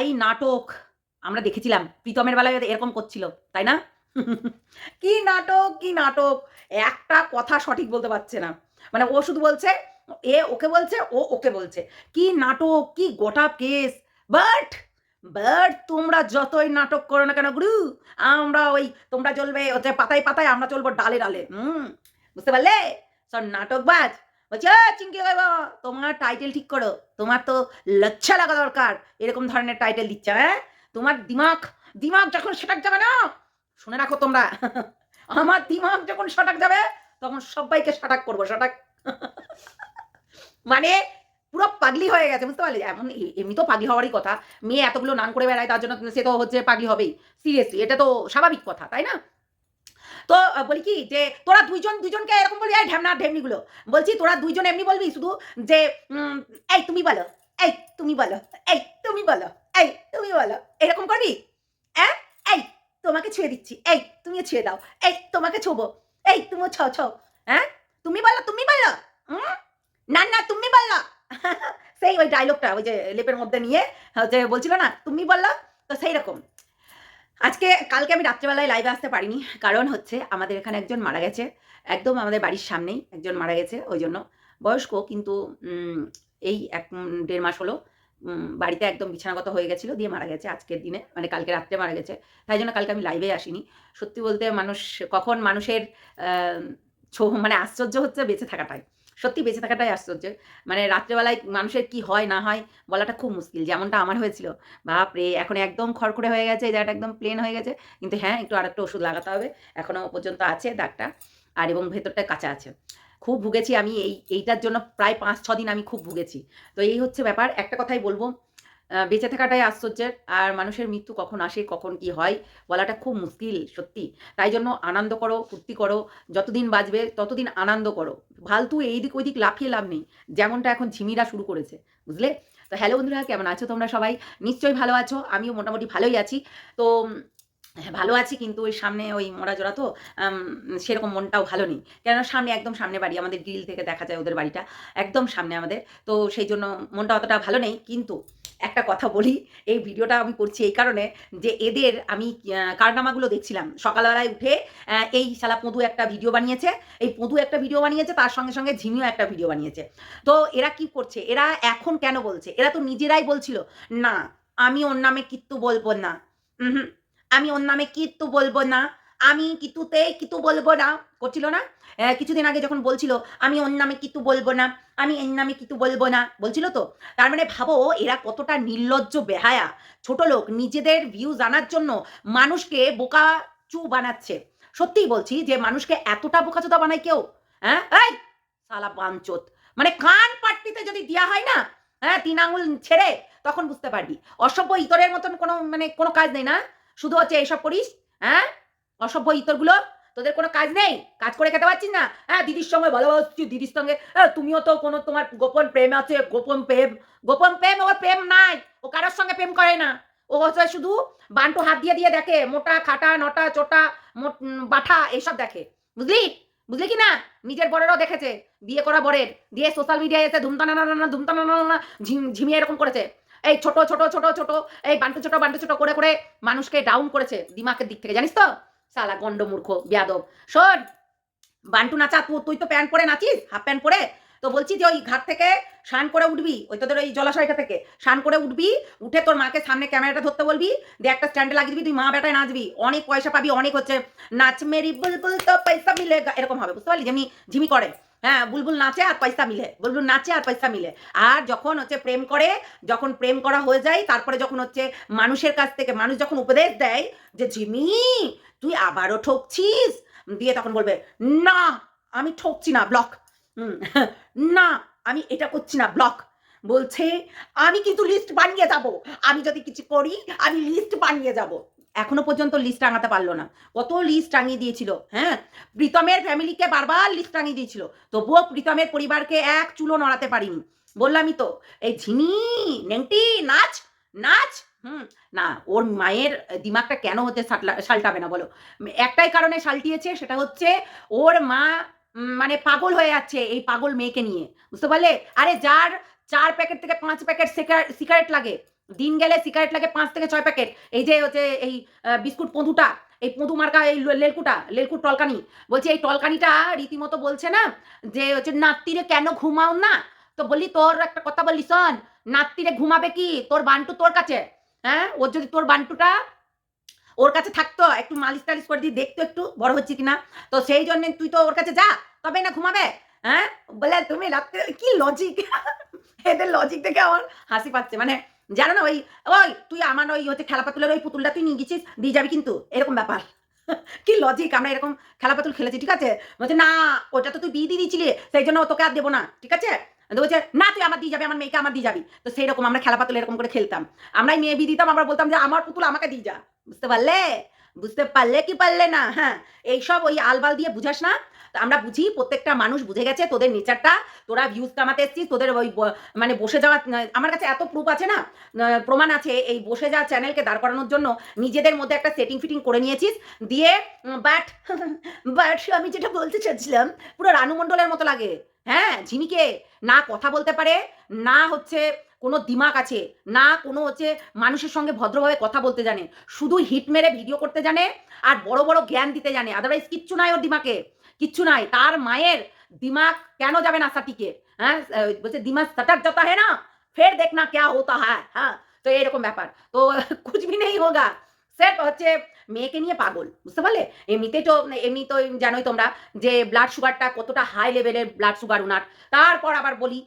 যাই নাটক আমরা দেখেছিলাম। প্রীতমের বেলায় এরকম করছিল, তাই না? কি নাটক কি নাটক? একটা কথা সঠিক বলতে পারছে না। মানে ও শুধু বলছে, এ ওকে বলছে, ও ওকে বলছে। কি নাটক, কি গোটা কেস? বাট বাট তোমরা যতই নাটক করো না কেন গুরু, আমরা ওই তোমরা চলবে হচ্ছে পাতায় পাতায় আমরা চলবো ডালে ডালে। হুম, বুঝতে পারলে? সব নাটকবাজ। বলছে "এ, চিঙ্কি বাবা তোমার টাইটেল ঠিক করো। তোমার তো লচ্ছা লাগা দরকার এরকম ধরনের টাইটেল দিচ্ছে হ্যাঁ? তোমার দিমাগ দিমাগ যখন সেটাক যাবে না শুনে রাখো তোমরা আমার দিমাগ যখন সটাক যাবে তখন সবাইকে সটাক করব সটাক। মানে পুরো পাগলি হয়ে গেছে বুঝতে পারলে? এমন এমনি তো পাগলি হওয়ারই কথা। মেয়ে এতগুলো নাম করে বেড়ায় তার জন্য সে তো হচ্ছে পাগলি হবেই। সিরিয়াসলি এটা তো স্বাভাবিক কথা তাই না? তো বলি কি যে, তোরা দুইজন, দুইজনকে এরকম বলি, এই ঢ্যামনা ঢেমনিগুলো বলছি, তোরা দুইজন এমনি বলবি শুধু যে এই তুমি বলো, এই তুমি বলো, এই তুমি বলো, এই তুমি বলো। এরকম করবি? হ্যাঁ এই তোমাকে ছুঁয়ে দিচ্ছি, এই তুমিও ছুঁয়ে দাও, এই তোমাকে ছোবো, এই তুমিও ছ ছ। হ্যাঁ তুমি বলো তুমি বলো? না না, তুমি বলল সেই ওই ডায়লগটা ওই যে লেপের মধ্যে নিয়ে, হচ্ছে বলছিল না, তুমি বলল তো সেই রকম আজকে, কালকে আমি রাত্রেবেলায় লাইভে আসতে পারিনি। কারণ হচ্ছে, আমাদের এখানে একজন মারা গেছে। একদম আমাদের বাড়ির সামনেই একজন মারা গেছে, ওই জন্য। বয়স্ক, কিন্তু এই এক দেড় মাস হলো বাড়িতে একদম বিছানাগত হয়ে গেছিল, দিয়ে মারা গেছে আজকের দিনে। মানে কালকে রাত্রে মারা গেছে। তাই জন্য কালকে আমি লাইভে আসিনি। সত্যি বলতে মানুষ, কখন মানুষের মানে আশ্চর্য হচ্ছে বেঁচে থাকাটাই। সত্যি বেঁচে থাকাটাই আশ্চর্য। মানে রাত্রেবেলায় মানুষের কি হয়, না হয় বলাটা খুব মুশকিল, যেমনটা আমার হয়েছিল। বাপরে এখন একদম খড়খড়ে হয়ে গেছে জায়গাটা একদম প্লেন হয়ে গেছে। কিন্তু হ্যাঁ একটু আর একটা ওষুধ লাগাতে হবে। এখনও পর্যন্ত আছে দাগটা। আর এবং ভেতরটা কাঁচা আছে। খুব ভুগেছি আমি, এই, এইটার জন্য প্রায় পাঁচ ছ দিন আমি খুব ভুগেছি। তো এই হচ্ছে ব্যাপার। একটা কথাই বলব বেঁচে থাকাটাই আশ্চর্যের। আর মানুষের মৃত্যু কখন আসে কখন কি হয় বলাটা খুব মুশকিল সত্যি। তাই জন্য আনন্দ করো ফুর্তি করো যতদিন বাঁচবে ততদিন আনন্দ করো। ফালতু এইদিক ওইদিক লাফিয়ে লাভ নেই যেমনটা এখন ঝিমিরা শুরু করেছে বুঝলে? তো হ্যালো বন্ধুরা কেমন আছো তোমরা সবাই? নিশ্চয়ই ভালো আছো আমিও মোটামুটি ভালোই আছি। তো হ্যাঁ, ভালো আছি কিন্তু ওই সামনে ওই মরা জোড়া তো সেরকম মনটাও ভালো নেই। কেননা সামনে একদম সামনে বাড়ি আমাদের গ্রিল থেকে দেখা যায় ওদের বাড়িটা একদম সামনে আমাদের। তো সেই জন্য মনটা অতটা ভালো নেই কিন্তু একটা কথা বলি, এই ভিডিওটা আমি করছি এই কারণে যে এদের আমি কারনামাগুলো দেখছিলাম। সকালবেলায় উঠে এই শালা পদু একটা ভিডিও বানিয়েছে, এই পদু একটা ভিডিও বানিয়েছে, তার সঙ্গে সঙ্গে ঝিমিও একটা ভিডিও বানিয়েছে। তো এরা কি করছে? এরা এখন কেন বলছে? এরা তো নিজেরাই বলছিল, না, আমি ওর নামে কিত্তু বলব না। হুম, আমি ওর নামে কিত্তু বলব না। আমি কিতুতে কিতু বলব না, করছিল না? কিছুদিন আগে যখন বলছিল, আমি ওর নামে কিতু বলব না, আমি এর নামে কিতু বলব না, বলছিল তো? তার মানে ভাবো, এরা কতটা নির্লজ্জ বেহায়া, ছোট লোক, নিজেদের ভিউ জানার জন্য মানুষকে বোকা চু বানাচ্ছে। সত্যিই বলছি যে, মানুষকে এতটা বোকা বোকাচোদা বানায় কেউ? হ্যাঁ? এই, সালা বাঞ্চত। মানে কান পাট্টিতে যদি দেওয়া হয় না হ্যাঁ তিন আঙুল ছেড়ে, তখন বুঝতে পারবি। অসভ্য ইতরের মতন কোনো মানে কোনো কাজ নেই না? শুধু হচ্ছে এইসব করিস হ্যাঁ? অসভ্য ইতরগুলো তোদের কোনো কাজ নেই? কাজ করে খেতে পারছিস না? হ্যাঁ দিদির সঙ্গে ভালোবাসছি দিদির সঙ্গে। হ্যাঁ, তুমিও তো কোনো তোমার গোপন প্রেম আছে গোপন প্রেম। গোপন প্রেম ওর প্রেম নাই ও কারোর সঙ্গে প্রেম করে না। ও হচ্ছে শুধু বান্টু হাত দিয়ে দিয়ে দেখে মোটা খাটা নটা চোটা বাঠা এইসব দেখে। বুঝলি? বুঝলি কি না? নিজের বরেরও দেখেছে বিয়ে করা বরের। দিয়ে সোশ্যাল মিডিয়ায় এসে ধুমতানা ধুমতানা ঝিমিয়ে এরকম করেছে। এই ছোট ছোট ছোট ছোট এই বান্টু ছোট বান্টু ছোট করে করে মানুষকে ডাউন করেছে দিমাগের দিক থেকে। জানিস তো? সালা গন্ড মূর্খ বিয়াদব। শোন, বান্টু নাচা তুই তো প্যান্ট পরে নাচিস, হাফ প্যান্ট পরে? তো বলছি যে ওই ঘাট থেকে স্নান করে উঠবি, ওই তোদের ওই জলাশয়টা থেকে। স্নান করে উঠবি, উঠে তোর মাকে সামনে ক্যামেরাটা ধরতে বলবি, দিয়ে একটা স্ট্যান্ডে লাগিয়ে দিবি, তুই মা বেটায় নাচবি। অনেক পয়সা পাবি, অনেক হচ্ছে, নাচ মেরি, বুলবুল তো পয়সা মিলে এরকম হবে, বুঝতে পারলি? যেমনি ঝিমি করে। হ্যাঁ বুলবুল নাচে আর পয়সা মিলে, বুলবুল নাচে আর পয়সা মিলে। আর যখন হচ্ছে প্রেম করে, যখন প্রেম করা হয়ে যায়, তারপরে যখন হচ্ছে মানুষের কাছ থেকে, মানুষ যখন উপদেশ দেয় যে ঝিমি তুই আবারও ঠকছিস? দিয়ে তখন বলবে, না, আমি ঠকছি না ব্লক না, আমি এটা করছি না ব্লক বলছে, আমি কিন্তু লিস্ট বানিয়ে যাব। আমি যদি কিছু করি, আমি লিস্ট বানিয়ে যাব। এখনও পর্যন্ত লিস্ট টাঙাতে পারল না। কত লিস্ট টাঙিয়ে দিয়েছিল হ্যাঁ? প্রীতমের ফ্যামিলিকে বারবার লিস্ট টাঙিয়ে দিয়েছিল। তবুও প্রীতমের পরিবারকে এক চুলো নড়াতে পারিনি। বললামই তো, এই ঝিনি নেংটি, নাচ নাচ, হুম, না, ওর মায়ের দিমাগটা কেন হতে সালটাবে না বলো? একটাই কারণে সালটিয়েছে, সেটা হচ্ছে ওর মা মানে পাগল হয়ে যাচ্ছে এই পাগল মেয়েকে নিয়ে। বুঝতে পারলে? আরে যার চার প্যাকেট থেকে পাঁচ প্যাকেট সিগারেট লাগে দিন গেলে সিগারেট লাগে পাঁচ থেকে ছয় প্যাকেট এই যে হচ্ছে এই বিস্কুট পঁদুটা এই পঁদু মার্কা, এই লেলকুটা লেলকুট টলকানি। বলছি এই টলকানিটা রীতিমতো বলছে না যে হচ্ছে নাত্তিরে কেন ঘুমাও না? তো বলি তোর একটা কথা বললি, শোন নাত্তিরে ঘুমাবে কি? তোর বান্টু তোর কাছে। হ্যাঁ? ওর যদি তোর বান্টুটা ওর কাছে থাকতো, একটু মালিশ টালিশ করে দিয়ে দেখতো একটু, বড় হচ্ছে কিনা? তো সেই জন্য তুই তো ওর কাছে যা তবে না ঘুমাবে। হ্যাঁ? বলে, তুমি রাত্রে কি লজিক এদের লজিক দেখে আমার হাসি পাচ্ছে। মানে জানো না ওই ওই, তুই আমার ওই হচ্ছে খেলা ওই পুতুলটা তুই নিয়ে গেছিস দিয়ে যাবি কিন্তু, এরকম ব্যাপার। কি লজিক আমরা এরকম খেলা পাতুল খেলেছি, ঠিক আছে? বলছে, না, ওটা তো তুই বিয়ে দিয়ে দিয়েছিলি, সেই জন্য তোকে আর দেবো না, ঠিক আছে? বলছে, না, তুই আমার দিয়ে যাবি, আমার মেয়েকে আমার দিয়ে যাবি। তো সেই রকম আমরা খেলা পাতুল এরকম করে খেলতাম। আমরাই মেয়ে বিয়ে দিতাম, আমরা বলতাম যে, আমার পুতুল আমাকে দিয়ে যা। বুঝতে পারলে? বুঝতে পারলে কি পারলে না? হ্যাঁ এইসব ওই আলবাল দিয়ে বুঝাস না? আমরা বুঝি, প্রত্যেকটা মানুষ বুঝে গেছে তোদের নেচারটা, তোরা ভিউজ কামাতে এসছিস, তোদের ওই মানে বসে যাওয়া, আমার কাছে এত প্রুফ আছে না? প্রমাণ আছে, এই বসে যাওয়া চ্যানেলকে দাঁড় করানোর জন্য নিজেদের মধ্যে একটা সেটিং ফিটিং করে নিয়েছিস, দিয়ে বাট বাট আমি যেটা বলতে চাচ্ছিলাম, পুরো রানু মণ্ডলের মতো লাগে। হ্যাঁ ঝিমিকে না কথা বলতে পারে, না হচ্ছে কোনো দিমাগ আছে, না কোনো হচ্ছে মানুষের সঙ্গে ভদ্রভাবে কথা বলতে জানে, শুধু হিট মেরে ভিডিও করতে জানে আর বড় বড় জ্ঞান দিতে জানে আদারওয়াইজ কিচ্ছু নাই ওর দিমাকে কিচ্ছু নাই। তার মায়ের দিমাগ কেন যাবে না সাটিকে হ্যাঁ বলছে, দিমাগ সটাক যত হ্যাঁ না, ফের দেখ না ক্যা হতা হ্যাঁ হ্যাঁ। তো এরকম ব্যাপার। তো কুচবি নেই হোগা। সেট হচ্ছে মেয়েকে নিয়ে পাগল, বুঝতে পারলে? এমনিতে তো, এমনি তো জানোই তোমরা যে ব্লাড সুগারটা কতটা হাই লেভেলের ব্লাড সুগার উনার। তারপর আবার বলি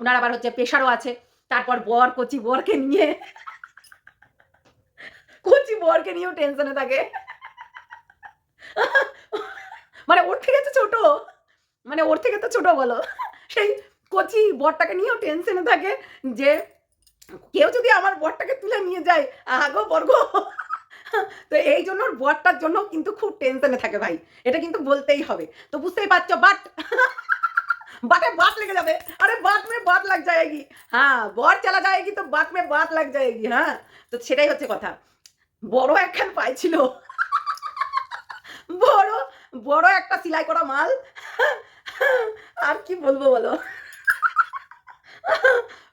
উনার আবার হচ্ছে প্রেশারও আছে। তারপর বর কচি বরকে নিয়ে, কচি বরকে নিয়েও টেনশনে থাকে। মানে ওর থেকে তো ছোট মানে ওর থেকে তো ছোট বলো। সেই কচি বরটাকে নিয়েও টেনশনে থাকে যে, কেউ যদি আমার বরটাকে তুলে নিয়ে যায় আগো বর্গ। তো এই জন্য ওর বরটার জন্য কিন্তু খুব টেনশনে থাকে ভাই এটা কিন্তু বলতেই হবে তো বুঝতেই পারছো বাট बात में बात लेके जाते अरे बात में बात लग जाएगी হ্যাঁ বর চালা যায়গি তো বাত মে বাত লাগ যায়গি হ্যাঁ তো সেটাই হচ্ছে কথা বড় একখান পাইছিল বড় বড় একটা সেলাই করা মাল আর কি বলবো বলো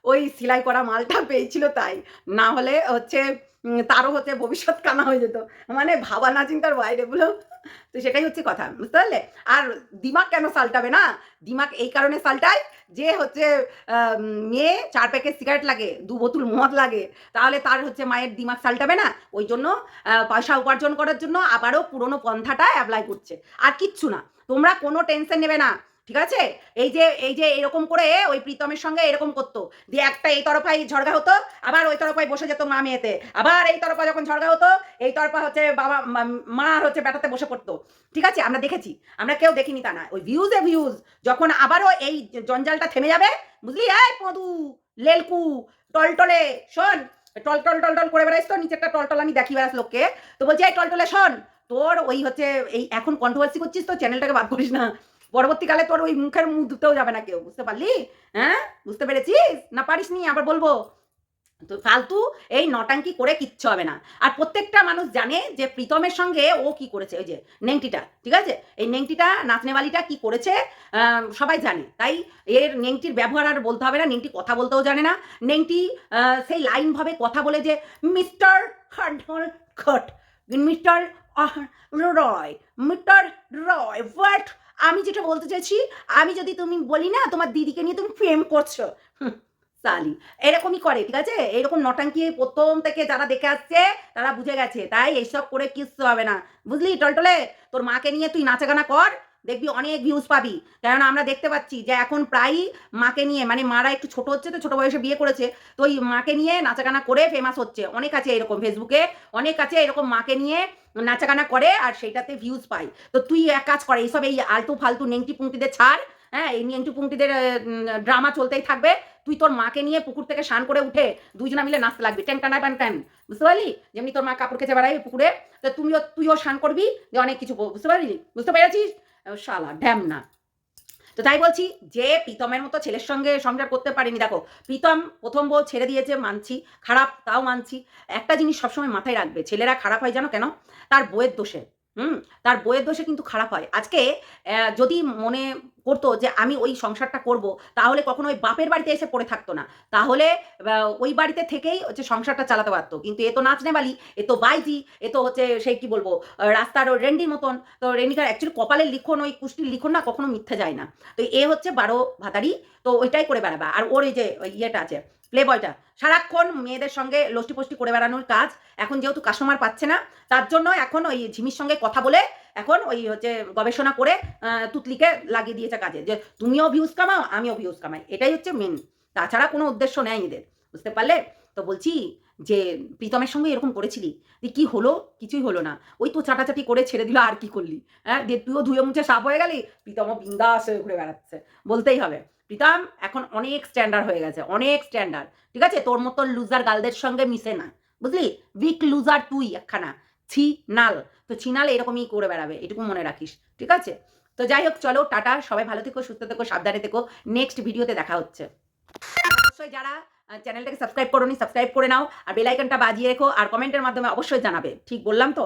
ওই সেলাই করা মালটা পেয়েছিল তাই না হলে হচ্ছে উম, তারও হচ্ছে ভবিষ্যৎ কানা হয়ে যেত। মানে ভাবা না চিন্তার বাইরে বলো তো সেটাই হচ্ছে কথা, বুঝতে পারলে? আর দিমাগ কেন সালটাবে না? দিমাগ এই কারণে সালটায় যে হচ্ছে মেয়ে চার প্যাকেট সিগারেট লাগে, দু বোতল মদ লাগে, তাহলে তার হচ্ছে মায়ের দিমাগ সালটাবে না? ওই জন্য পয়সা উপার্জন করার জন্য আবারও পুরনো পন্থাটা অ্যাপ্লাই করছে। আর কিচ্ছু না। তোমরা কোনো টেনশন নেবে না। ঠিক আছে? এই যে এই যে এরকম করে ওই প্রীতমের সঙ্গে এরকম করতো। দিয়ে একটা এই তরফায় ঝড়গা হতো, আবার ওই তরফায় বসে যেত মা মেয়েতে। আবার এই তরফা যখন ঝড়গা হতো, এই তরফা হচ্ছে বাবা, মা- হচ্ছে বেটাতে বসে পড়তো। ঠিক আছে? আমরা দেখেছি। আমরা কেউ দেখিনি তা না ওই ভিউজে ভিউজ যখন আবারও এই জঞ্জালটা থেমে যাবে, বুঝলি? এই পদু, লেলকু, টলটলে, শোন। টল টল টল টল করে বেড়াইস তো, নিচেরটা টলটল আমি দেখি বেড়াস লোককে। তো বলছি, এই টলটলে শোন, তোর ওই হচ্ছে, এই এখন কন্ট্রোভার্সি করছিস তো চ্যানেলটাকে বাদ করিস না। পরবর্তীকালে তোর ওই মুখের মুখ ধুতেও যাবে না কেউ, বুঝতে পারলি? হ্যাঁ? বুঝতে পেরেছিস? না পারিস নি আবার বলব। তো ফালতু এই নটাঙ্কি করে কিচ্ছু হবে না। আর প্রত্যেকটা মানুষ জানে যে প্রীতমের সঙ্গে ও কি করেছে, ওই যে নেংটিটা, ঠিক আছে? এই নেংটিটা, নাচনেওয়ালিটা কি করেছে সবাই জানে। তাই এর নেংটির ব্যবহার আর বলতে হবে না, নেংটি কথা বলতেও জানে না। নেংটি সেই লাইনভাবে কথা বলে যে, মিস্টার হার্ডল খট mister Roy mister Roy, what আমি যেটা বলতে চাইছি, আমি যদি তুমি বলি না, তোমার দিদিকে নিয়ে তুমি প্রেম করছ। সালি। এরকমই করে, ঠিক আছে? এরকম নটাঙ্কি প্রথম থেকে যারা দেখে আসছে, তারা বুঝে গেছে। তাই এইসব করে কিচ্ছু হবে না। বুঝলি, টলটলে? তোর মাকে নিয়ে তুই নাচাগানা কর। দেখবি অনেক ভিউজ পাবি। কারণ আমরা দেখতে পাচ্ছি যে এখন প্রায়ই মাকে নিয়ে মানে মারা একটু ছোট হচ্ছে তো, ছোট বয়সে বিয়ে করেছে, তো ওই মাকে নিয়ে নাচাগানা করে ফেমাস হচ্ছে। অনেক আছে এরকম ফেসবুকে অনেক আছে এরকম মাকে নিয়ে নাচাগানা করে আর সেইটাতে ভিউজ পাই। তো তুই এক কাজ করে, এইসব এই আলতু ফালতু নেংটি পুংটিদের ছাড় হ্যাঁ এই নেংটি পুংটিদের ড্রামা চলতেই থাকবে। তুই তোর মাকে নিয়ে পুকুর থেকে স্নান করে উঠে দুইজনা মিলে নাচতে লাগবি। ট্যান টানা, টান ট্যান বুঝতে পারলি? যেমনি তোর মা কাপড় কেচে বেড়াই পুকুরে, তো তুমিও, তুইও স্নান করবি যে অনেক কিছু বুঝতে পারলি? বুঝতে পেরেছিস? শালা ড্যাম না। তো তাই বলছি যে প্রীতমের মতো ছেলের সঙ্গে সংসার করতে পারেনি। দেখো, প্রীতম প্রথম বউ ছেড়ে দিয়েছে, মানছি। খারাপ, তাও মানছি। একটা জিনিস সবসময় মাথায় রাখবে, ছেলেরা খারাপ হয় জানো কেন? তার বইয়ের দোষে, হুম? তার বইয়ের দোষে কিন্তু খারাপ হয়। আজকে যদি মনে করতো যে আমি ওই সংসারটা করব, তাহলে কখনো ওই বাপের বাড়িতে এসে পড়ে থাকতো না। তাহলে ওই বাড়িতে থেকেই হচ্ছে সংসারটা চালাতে পারতো। কিন্তু এ তো নাচনে বালি এ তো বাইজি, এ তো হচ্ছে সেই কি বলব রাস্তার ওই রেন্ডির মতন। তো রেন্ডিকার অ্যাকচুয়ালি কপালের লিখন, ওই কুষ্টির লিখন না কখনো মিথ্যে যায় না। তো এ হচ্ছে বারো ভাতারি, তো ওইটাই করে বেড়াবা। আর ওর এই যে ওই ইয়েটা আছে প্লে বয়টা সারাক্ষণ মেয়েদের সঙ্গে লষ্টি পষ্টি করে বেড়ানোর কাজ। এখন যেহেতু কাস্টমার পাচ্ছে না, তার জন্য এখন ওই ঝিমির সঙ্গে কথা বলে এখন ওই হচ্ছে গবেষণা করে তুতলিকে লাগিয়ে দিয়েছে কাজে। যে তুমিও ভিউজ কামাও, আমিও ভিউজ কামাই। এটাই হচ্ছে মেন তাছাড়া কোনো উদ্দেশ্য নেই এদের। বুঝতে পারলে? তো বলছি যে প্রীতমের সঙ্গে এরকম করেছিলি? যে কি হলো? কিছুই হলো না। ওই তো চাটাচাটি করে ছেড়ে দিল, আর কি করলি? হ্যাঁ? যে তুইও ধুয়ে মুছে সাপ হয়ে গেলি? প্রীতমও বিন্দাস হয়ে ঘুরে বেড়াচ্ছে। বলতেই হবে। প্রীতম এখন অনেক স্ট্যান্ডার্ড হয়ে গেছে, অনেক স্ট্যান্ডার্ড ঠিক আছে? তোর মতো লুজার গালদের সঙ্গে মিশে না। বুঝলি? উইক লুজার তুই একখানা। ছি নাল তো ছিনাল এরকমই করে বেড়াবে, এটুকু মনে রাখিস, ঠিক আছে? তো যাই হোক, চলো, টাটা, সবাই ভালো থেকো, সুস্থ থেকো, সাবধানে থেকো নেক্সট ভিডিওতে দেখা হচ্ছে। অবশ্যই যারা চ্যানেলটাকে সাবস্ক্রাইব করোনি সাবস্ক্রাইব করে নাও, আর বেলাইকনটা বাজিয়ে রেখো, আর কমেন্টের মাধ্যমে অবশ্যই জানাবে, ঠিক বললাম তো?